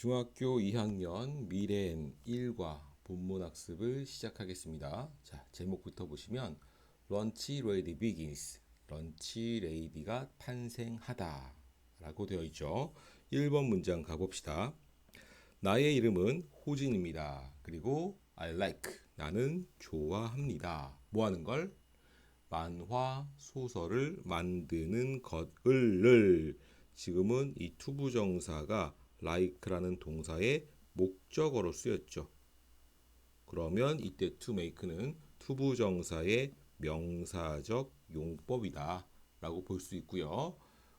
중학교 2학년 미래엔 1과 본문 학습을 시작하겠습니다. 자, 제목부터 보시면 런치 레이디 비긴스. 런치 레이디가 탄생하다 라고 되어 있죠. 1번 문장 가봅시다. 나의 이름은 호진입니다. 그리고 I like 나는 좋아합니다. 뭐 하는 걸? 만화 소설을 만드는 것을 지금은 이 투부정사가 like라는 동사의 목적어로 쓰였죠. 그러면 이때 to make는 투부정사의 명사적 용법이다 라고 볼 수 있고요.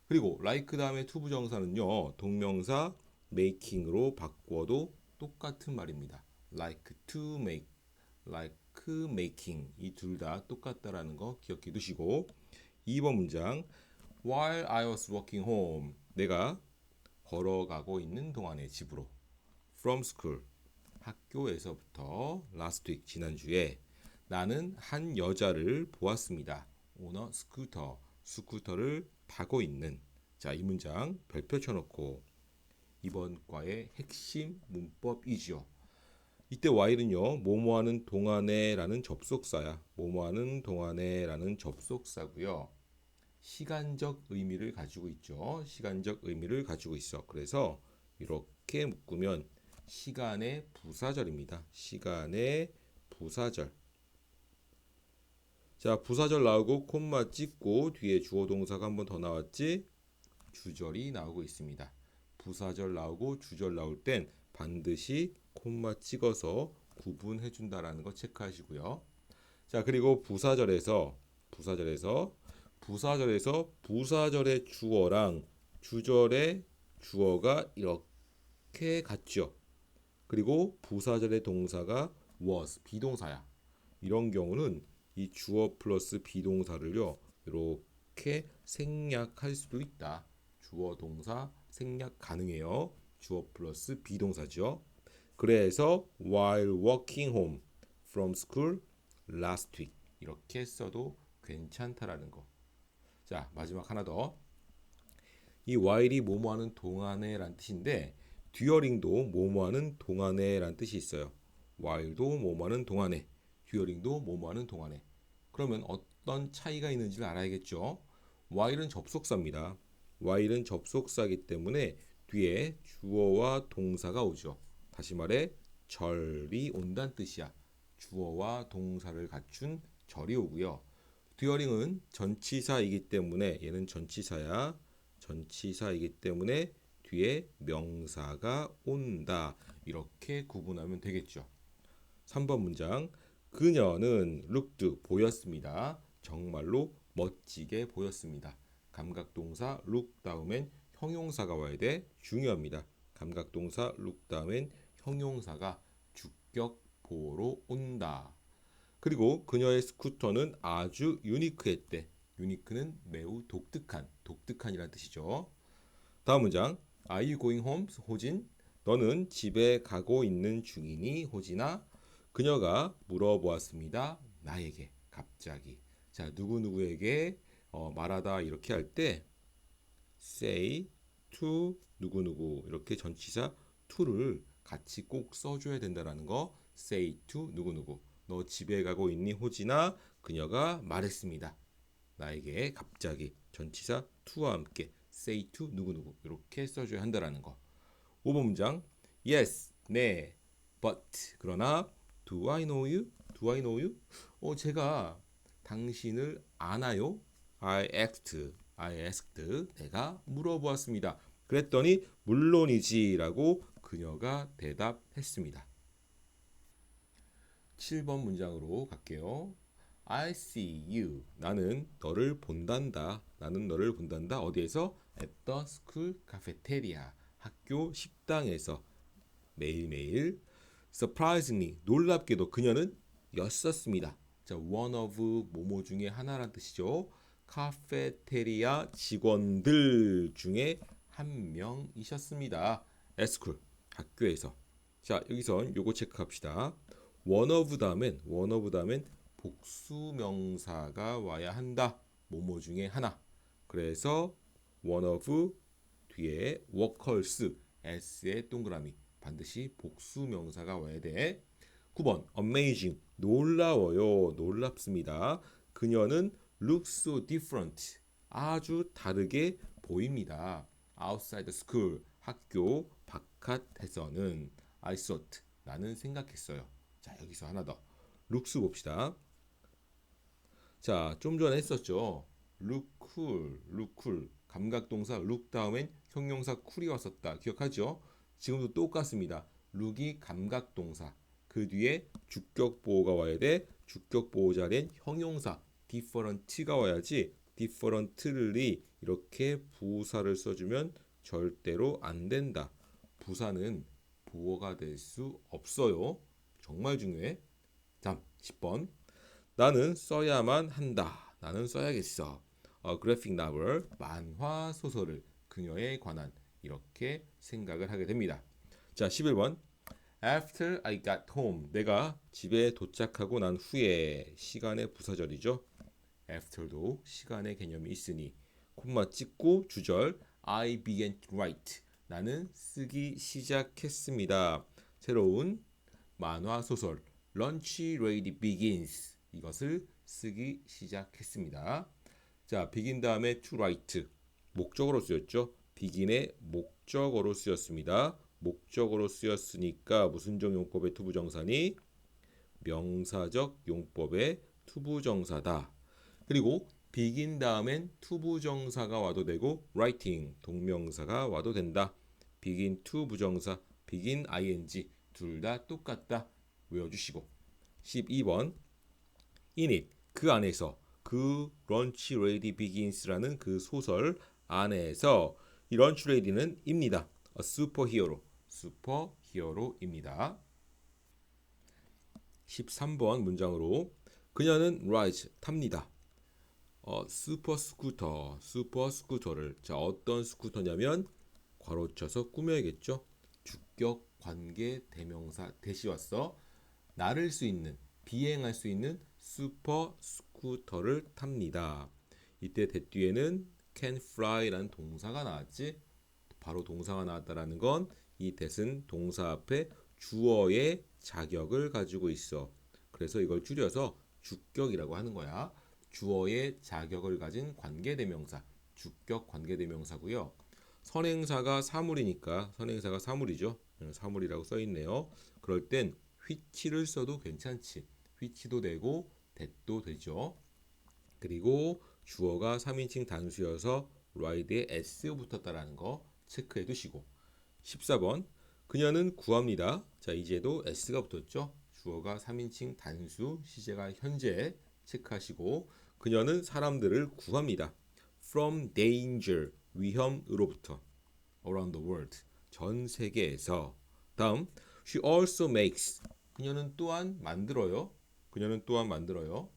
그리고 like 다음에 투부정사는요. 동명사 making으로 바꿔도 똑같은 말입니다. like to make, like making 이 둘 다 똑같다라는 거 기억해 두시고 2번 문장 While I was walking home 내가 걸어가고 있는 동안에 집으로 from school 학교에서부터 last week 지난주에 나는 한 여자를 보았습니다. 오너 스쿠터 스쿠터를 타고 있는 자 이 문장 별표 쳐놓고 이번 과의 핵심 문법이지요. 이때 while은요 뭐뭐하는 동안에라는 접속사야. 뭐뭐하는 동안에라는 접속사고요. 시간적 의미를 가지고 있죠. 시간적 의미를 가지고 있어. 그래서 이렇게 묶으면 시간의 부사절입니다. 시간의 부사절. 자, 부사절 나오고 콤마 찍고 뒤에 주어 동사가 한 번 더 나왔지? 주절이 나오고 있습니다. 부사절 나오고 주절 나올 땐 반드시 콤마 찍어서 구분해 준다라는 거 체크하시고요. 자, 그리고 부사절에서 부사절에서 부사절에서 부사절의 주어랑 주절의 주어가 이렇게 같죠. 그리고 부사절의 동사가 was 비동사야. 이런 경우는 이 주어 플러스 비동사를요 이렇게 생략할 수도 있다. 주어 동사 생략 가능해요. 주어 플러스 비동사죠. 그래서 while walking home from school last week 이렇게 써도 괜찮다라는 거. 자 마지막 하나 더. 이 while이 뭐뭐하는 동안에란 뜻인데 듀어링도 뭐뭐하는 동안에란 뜻이 있어요. while도 뭐뭐하는 동안에, 듀어링도 뭐뭐하는 동안에. 그러면 어떤 차이가 있는지를 알아야겠죠. while은 접속사입니다. while은 접속사이기 때문에 뒤에 주어와 동사가 오죠. 다시 말해 절이 온다는 뜻이야. 주어와 동사를 갖춘 절이 오고요. 듀어링은 전치사이기 때문에 얘는 전치사야. 전치사이기 때문에 뒤에 명사가 온다. 이렇게 구분하면 되겠죠. 3번 문장. 그녀는 looked 보였습니다. 정말로 멋지게 보였습니다. 감각동사 look 다음엔 형용사가 와야 돼. 중요합니다. 감각동사 look 다음엔 형용사가 주격 보호로 온다. 그리고 그녀의 스쿠터는 아주 유니크했대. 유니크는 매우 독특한, 독특한이라는 뜻이죠. 다음 문장. Are you going home, 호진? 너는 집에 가고 있는 중이니, 호진아? 그녀가 물어보았습니다. 나에게 갑자기. 자, 누구 누구에게 어, 말하다 이렇게 할 때 say to 누구 누구 이렇게 전치사 to를 같이 꼭 써줘야 된다라는 거. say to 누구 누구. 너 집에 가고 있니, 호진아? 그녀가 말했습니다. 나에게 갑자기 전치사 to와 함께 say to 누구 누구 이렇게 써줘야 한다라는 거. 5번 문장. Yes, 네, but 그러나 Do I know you? Do I know you? 어, 제가 당신을 아나요? I asked. I asked. 내가 물어보았습니다. 그랬더니 물론이지라고 그녀가 대답했습니다. 7번 문장으로 갈게요. I see you. 나는 너를 본단다. 나는 너를 본단다. 어디에서? At the school cafeteria. 학교 식당에서 매일매일 surprisingly 놀랍게도 그녀는 였었습니다. 자, one of 모모 중에 하나란 뜻이죠. 카페테리아 직원들 중에 한 명이셨습니다. 에스쿨 학교에서. 자, 여기선 요거 체크합시다. Of 다음엔 of 다음엔 복수 명사가 와야 한다. 모모 중에 하나. 그래서 of 뒤에 workers s의 동그라미 반드시 복수 명사가 와야 돼. 9번 amazing 놀라워요 놀랍습니다. 그녀는 looks so different 아주 다르게 보입니다. outside school 학교 바깥에서는 I thought 나는 생각했어요. 자 여기서 하나 더 looks 봅시다. 자 좀 전에 했었죠. cool, look cool 감각 동사 look 다음엔 형용사 cool이 왔었다. 기억하죠? 지금도 똑같습니다. look이 감각 동사 그 뒤에 주격 보호가 와야 돼. 주격 보호 자리엔 형용사 different가 와야지 differently 이렇게 부사를 써주면 절대로 안 된다. 부사는 보호가 될 수 없어요. 정말 중요해. 다음 10번 나는 써야만 한다. 나는 써야겠어. 어, 그래픽 나블 만화 소설을 그녀에 관한 이렇게 생각을 하게 됩니다. 자 11번 After I got home 내가 집에 도착하고 난 후에 시간의 부사절이죠. After도 시간의 개념이 있으니 콤마 찍고 주절 I began to write 나는 쓰기 시작했습니다. 새로운 만화 소설 Lunch Ready Begins 이것을 쓰기 시작했습니다. 자, begin 다음에 to write 목적어로 쓰였죠. begin의 목적어로 쓰였습니다. 목적어로 쓰였으니까 무슨 종 용법의 투부정사니 명사적 용법의 투부정사다. 그리고 begin 다음엔 투부정사가 와도 되고 writing 동명사가 와도 된다. begin to 부정사, begin ing 둘 다 똑같다. 외워주시고 12번 in it 그 안에서 그 런치 레이디 비긴스라는 그 소설 안에서 이 런치 레이디는 입니다. A superhero 슈퍼히어로입니다. 13번 문장으로 그녀는 rise 탑니다. 어, 슈퍼 스쿠터, 슈퍼 스쿠터를 자 어떤 스쿠터냐면 괄호 쳐서 꾸며야겠죠. 주격 관계 대명사 대시 왔어. 나를 수 있는 비행할 수 있는 슈퍼 스쿠터를 탑니다. 이때 대 뒤에는 can fly라는 동사가 나왔지. 바로 동사가 나왔다라는 건 이 대은 동사 앞에 주어의 자격을 가지고 있어. 그래서 이걸 줄여서 주격이라고 하는 거야. 주어의 자격을 가진 관계대명사, 주격 관계대명사고요. 선행사가 사물이니까 선행사가 사물이죠. 사물이라고 써 있네요. 그럴 땐 which를 써도 괜찮지. which도 되고 that도 되죠. 그리고 주어가 3인칭 단수여서 ride에 s 붙었다라는 거 체크해 두시고 14번 그녀는 구합니다. 자 이제도 s가 붙었죠. 주어가 3인칭 단수 시제가 현재 체크하시고 그녀는 사람들을 구합니다. from danger 위험으로부터 around the world 전 세계에서 다음 she also makes 그녀는 또한 만들어요. 그녀는 또한 만들어요.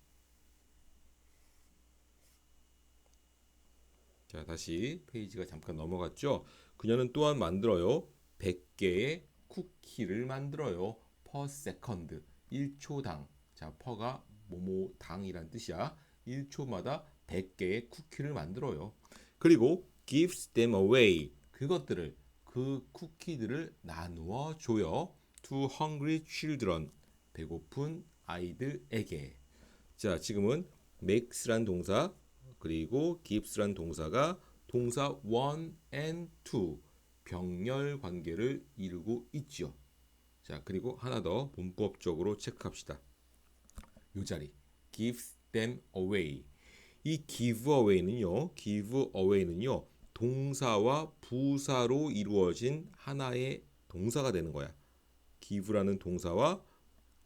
자, 다시 페이지가 잠깐 넘어갔죠. 그녀는 또한 만들어요. 100개의 쿠키를 만들어요. per second. 1초당. 자, per가 뭐뭐 당이란 뜻이야. 1초마다 100개의 쿠키를 만들어요. 그리고 gives them away. 그것들을 그 쿠키들을 나누어 줘요. to hungry children. 배고픈 아이들에게. 자, 지금은 makes란 동사 그리고 gives란 동사가 동사 one and two 병렬 관계를 이루고 있죠. 자, 그리고 하나 더 문법적으로 체크합시다. 요 자리 gives them away. 이 give away는요. give away는요. 동사와 부사로 이루어진 하나의 동사가 되는 거야. give라는 동사와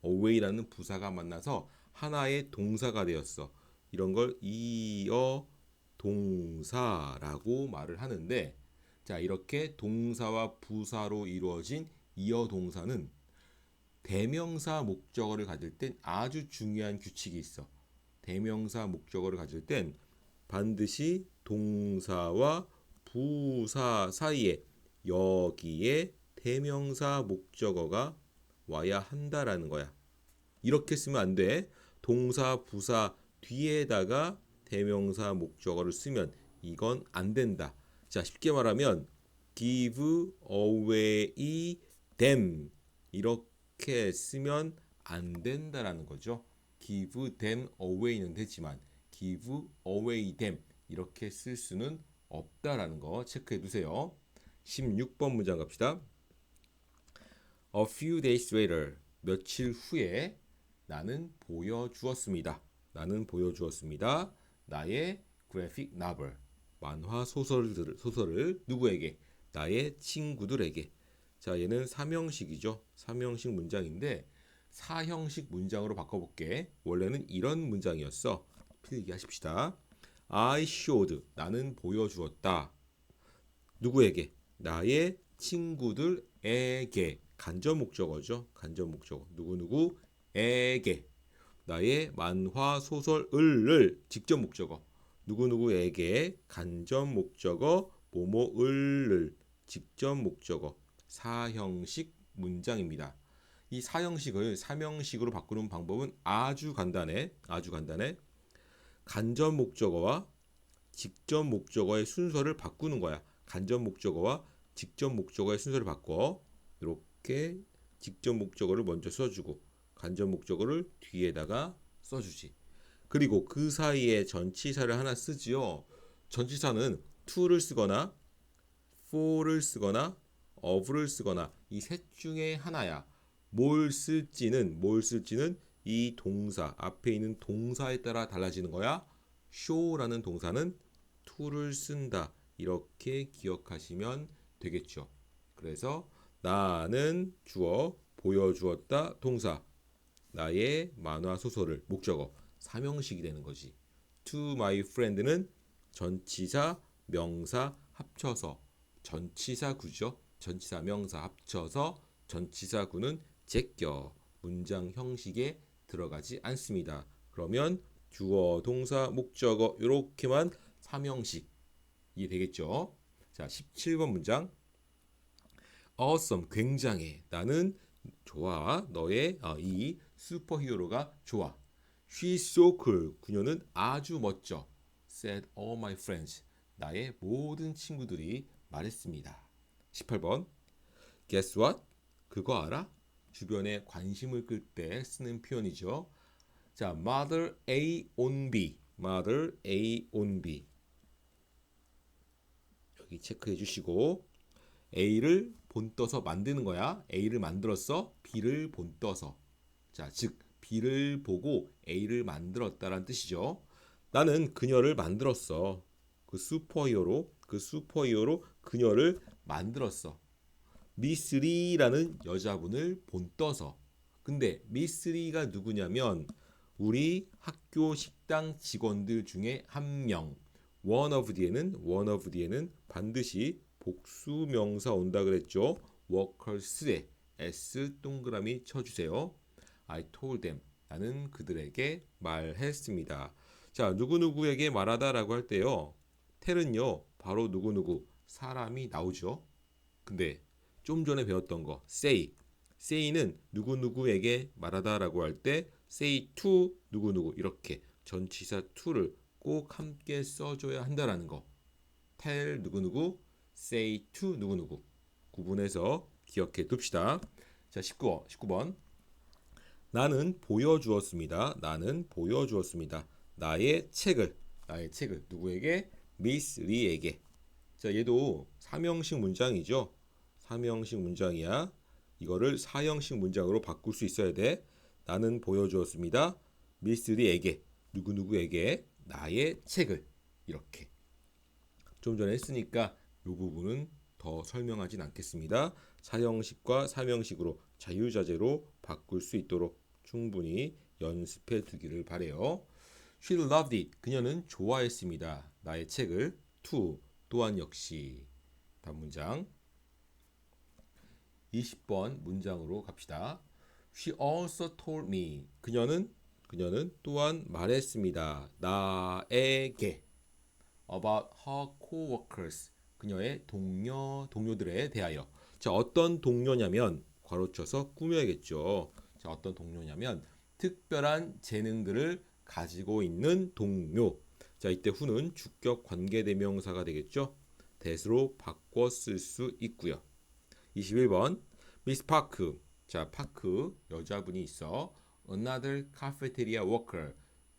away라는 부사가 만나서 하나의 동사가 되었어. 이런 걸 이어 동사라고 말을 하는데 자, 이렇게 동사와 부사로 이루어진 이어 동사는 대명사 목적어를 가질 땐 아주 중요한 규칙이 있어. 대명사 목적어를 가질 땐 반드시 동사와 부사 사이에 여기에 대명사 목적어가 와야 한다라는 거야. 이렇게 쓰면 안 돼. 동사, 부사 뒤에다가 대명사 목적어를 쓰면 이건 안 된다. 자, 쉽게 말하면 give away them 이렇게 쓰면 안 된다라는 거죠. give them away는 되지만 give away them 이렇게 쓸 수는 없다라는 거 체크해 두세요. 16번 문장 갑시다. A few days later 며칠 후에 나는 보여주었습니다. 나는 보여주었습니다. 나의 graphic novel 만화 소설들 소설을 누구에게? 나의 친구들에게. 자, 얘는 삼형식이죠. 삼형식 문장인데 사형식 문장으로 바꿔볼게. 원래는 이런 문장이었어. 필기 하십시다. I showed 나는 보여주었다. 누구에게? 나의 친구들에게. 간접 목적어죠. 간접 목적어. 누구누구에게. 나의 만화 소설을 직접 목적어. 누구누구에게 간접 목적어 뭐뭐을 직접 목적어 사형식 문장입니다. 이 사형식을 삼형식으로 바꾸는 방법은 아주 간단해. 아주 간단해. 간접 목적어와 직접 목적어의 순서를 바꾸는 거야. 간접 목적어와 직접 목적어의 순서를 바꿔. 이렇게 직접 목적어를 먼저 써주고 간접 목적어를 뒤에다가 써주지. 그리고 그 사이에 전치사를 하나 쓰지요. 전치사는 to를 쓰거나 for를 쓰거나 of를 쓰거나 이 셋 중에 하나야. 뭘 쓸지는 뭘 쓸지는 이 동사 앞에 있는 동사에 따라 달라지는 거야. show라는 동사는 to를 쓴다. 이렇게 기억하시면 되겠죠. 그래서 나는 주어 보여주었다 동사 나의 만화 소설을 목적어 삼형식이 되는 거지. To my friend는 전치사 명사 합쳐서 전치사구죠. 전치사 명사 합쳐서 전치사구는 제껴 문장 형식에 들어가지 않습니다. 그러면 주어 동사 목적어 이렇게만 삼형식 이 되겠죠. 자, 17번 문장. awesome 굉장해. 나는 좋아. 너의 어, 이 슈퍼히어로가 좋아. She's so cool. 그녀는 아주 멋져. said all my friends. 나의 모든 친구들이 말했습니다. 18번. Guess what? 그거 알아? 주변에 관심을 끌 때 쓰는 표현이죠. 자, mother A on B. mother A on B. 여기 체크해 주시고 A를 본떠서 만드는 거야. A를 만들었어. B를 본떠서. 자, 즉 B를 보고 A를 만들었다라는 뜻이죠. 나는 그녀를 만들었어. 그 슈퍼히어로, 그 슈퍼히어로 그녀를 만들었어. 미스리라는 여자분을 본떠서. 근데 미스리가 누구냐면 우리 학교 식당 직원들 중에 한 명. one of 뒤에는 one of 뒤에는 반드시 복수 명사 온다 그랬죠. workers에 s 동그라미 쳐주세요. I told them. 나는 그들에게 말했습니다. 자, 누구누구에게 말하다라고 할 때요. 텔은요, 바로 누구누구 사람이 나오죠. 근데 좀 전에 배웠던 거, say. say는 누구누구에게 말하다라고 할 때 say to 누구누구 이렇게 전치사 to를 꼭 함께 써줘야 한다라는 거. tell 누구누구, say to 누구누구 구분해서 기억해 둡시다. 자, 19번. 19번. 나는 보여주었습니다. 나는 보여주었습니다. 나의 책을 나의 책을 누구에게? 미스 리에게. 자, 얘도 삼형식 문장이죠. 삼형식 문장이야. 이거를 사형식 문장으로 바꿀 수 있어야 돼. 나는 보여주었습니다. 미스 리에게 누구누구에게 나의 책을 이렇게. 좀 전에 했으니까 이 부분은 더 설명하진 않겠습니다. 사형식과 삼형식으로 자유자재로 바꿀 수 있도록 충분히 연습해 두기를 바래요. She loved it. 그녀는 좋아했습니다. 나의 책을 to 또한 역시 다음 문장 20번 문장으로 갑시다. She also told me. 그녀는 그녀는 또한 말했습니다. 나에게 about her coworkers. 그녀의 동료 동료들에 대하여. 자, 어떤 동료냐면 괄호쳐서 꾸며야겠죠. 자, 어떤 동료냐면 특별한 재능들을 가지고 있는 동료. 자, 이때 후는 주격 관계 대명사가 되겠죠. that으로 바꿔 쓸 수 있고요. 21번. 미스 파크. 자 파크. 여자분이 있어. Another cafeteria worker.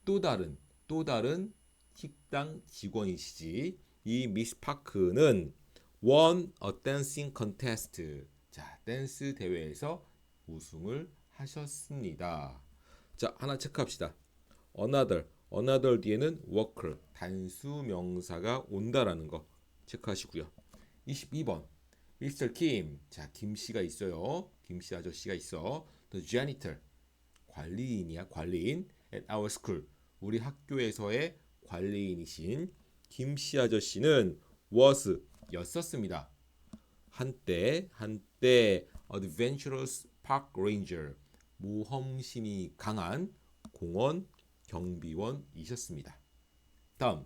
또 다른 또 다른 식당 직원이시지. 이 미스 파크는 won a dancing contest. 자 댄스 대회에서 우승을 하셨습니다. 자 하나 체크합시다. another. Another 뒤에는 worker. 단수 명사가 온다라는 거. 체크하시고요. 22번 Mr. Kim 자 김 씨가 있어요. 김 씨 아저씨가 있어. The janitor 관리인이야 관리인 at our school 우리 학교에서의 관리인이신 김 씨 아저씨는 was 였었습니다. 한때 한때 adventurous park ranger 모험심이 강한 공원 경비원이셨습니다. 다음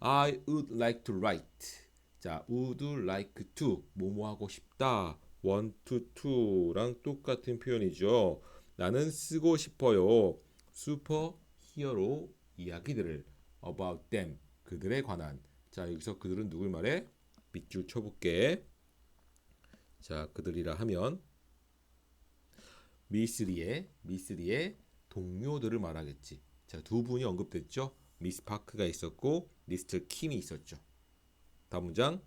I would like to write 자 would like to 뭐뭐 하고 싶다 want to to랑 똑같은 표현이죠. 나는 쓰고 싶어요. 슈퍼 히어로 이야기들을 about them 그들에 관한 자 여기서 그들은 누굴 말해? 밑줄 쳐볼게. 자 그들이라 하면 미스리의 미스리의 동료들을 말하겠지. 자 두 분이 언급됐죠. 미스 파크가 있었고 미스터 킴이 있었죠. 다음 문장.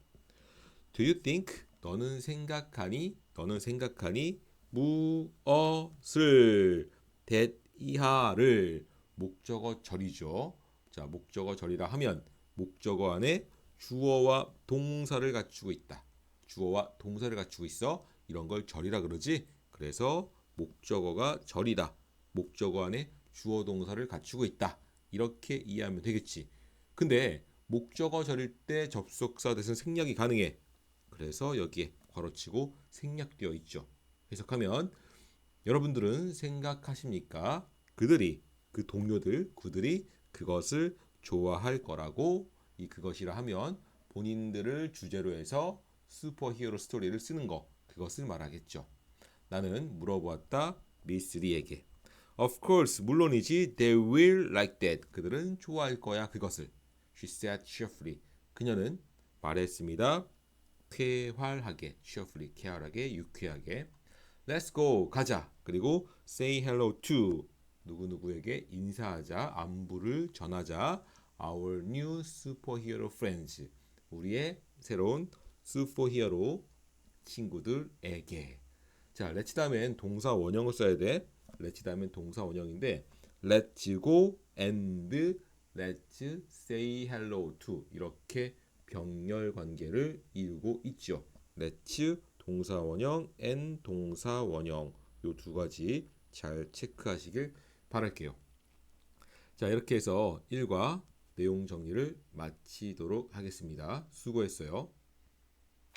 Do you think 너는 생각하니 너는 생각하니 무엇을 대이하를 목적어 절이죠. 자 목적어 절이라 하면 목적어 안에 주어와 동사를 갖추고 있다. 주어와 동사를 갖추고 있어. 이런 걸 절이라 그러지. 그래서 목적어가 절이다. 목적어 안에 주어 동사를 갖추고 있다. 이렇게 이해하면 되겠지. 근데 목적어 절일 때 접속사 대신 생략이 가능해. 그래서 여기에 괄호치고 생략되어 있죠. 해석하면 여러분들은 생각하십니까? 그들이 그 동료들 그들이 그것을 좋아할 거라고 이 그것이라 하면 본인들을 주제로 해서 슈퍼히어로 스토리를 쓰는 거 그것을 말하겠죠. 나는 물어보았다 미스 리에게. Of course 물론이지 they will like that 그들은 좋아할 거야 그것을. She said cheerfully 그녀는 말했습니다. 쾌활하게 cheerfully 쾌활하게 유쾌하게 Let's go 가자 그리고 say hello to 누구누구에게 인사하자 안부를 전하자 our new superhero friends 우리의 새로운 슈퍼히어로 친구들에게 자 let's 다음엔 동사 원형을 써야 돼 let's 다음엔 동사 원형인데 let's go and let's say hello to 이렇게 병렬 관계를 이루고 있죠 let's 동사 원형 and 동사 원형 요 두 가지 잘 체크하시길 바랄게요. 자, 이렇게 해서 1과 내용 정리를 마치도록 하겠습니다. 수고했어요.